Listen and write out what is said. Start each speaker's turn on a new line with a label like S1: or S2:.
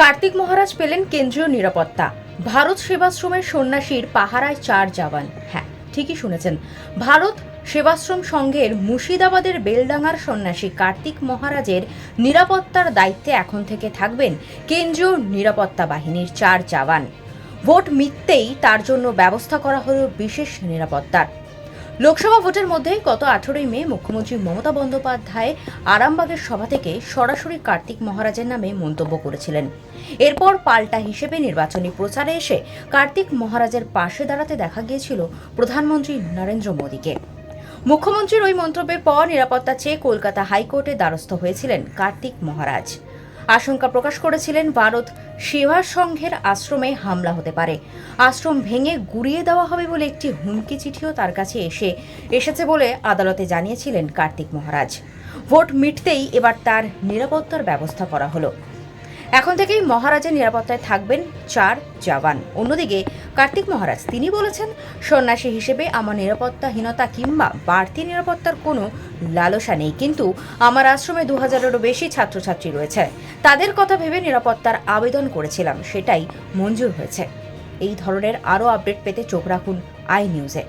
S1: কার্তিক মহারাজ পেলেন কেন্দ্রীয় নিরাপত্তা। ভারত সেবাশ্রমের সন্ন্যাসীর পাহারায় চার জওয়ান। হ্যাঁ ঠিকই শুনেছেন। ভারত সেবাশ্রম সংঘের মুর্শিদাবাদের বেলডাঙ্গার সন্ন্যাসী কার্তিক মহারাজের নিরাপত্তার দায়িত্বে এখন থেকে থাকবেন কেন্দ্রীয় নিরাপত্তা বাহিনীর চার জওয়ান। ভোট মিটতেই তার জন্য ব্যবস্থা করা হল বিশেষ নিরাপত্তার। লোকসভা ভোটের মধ্যেই গত আঠেরোই মে মুখ্যমন্ত্রী মমতা বন্দ্যোপাধ্যায় আরামবাগের সভা থেকে সরাসরি কার্তিক মহারাজের নামে মন্তব্য করেছিলেন। এরপর পাল্টা হিসেবে নির্বাচনী প্রচারে এসে কার্তিক মহারাজের পাশে দাঁড়াতে দেখা গিয়েছিল প্রধানমন্ত্রী নরেন্দ্র মোদীকে। মুখ্যমন্ত্রীর ওই মন্তব্যের পর নিরাপত্তা চেয়ে কলকাতা হাইকোর্টে দ্বারস্থ হয়েছিলেন কার্তিক মহারাজ। আশঙ্কা প্রকাশ করেছিলেন ভারত সেবা সংঘের আশ্রমে হামলা হতে পারে। আশ্রম ভেঙে গুড়িয়ে দেওয়া হবে বলে একটি হুমকি চিঠিও তার কাছে এসে এসেছে বলে আদালতে জানিয়েছিলেন কার্তিক মহারাজ। ভোট মিটতেই এবার তার নিরাপত্তার ব্যবস্থা করা হলো। এখন থেকেই মহারাজের নিরাপত্তায় থাকবেন চার জওয়ান। অন্যদিকে কার্তিক মহারাজ, তিনি বলেছেন, সন্ন্যাসী হিসেবে আমার নিরাপত্তাহীনতা কিংবা বাড়তি নিরাপত্তার কোনো লালসা নেই। কিন্তু আমার আশ্রমে দু হাজারেরও বেশি ছাত্রছাত্রী রয়েছে। তাদের কথা ভেবে নিরাপত্তার আবেদন করেছিলাম, সেটাই মঞ্জুর হয়েছে। এই ধরনের আরও আপডেট পেতে চোখ রাখুন আই নিউজে।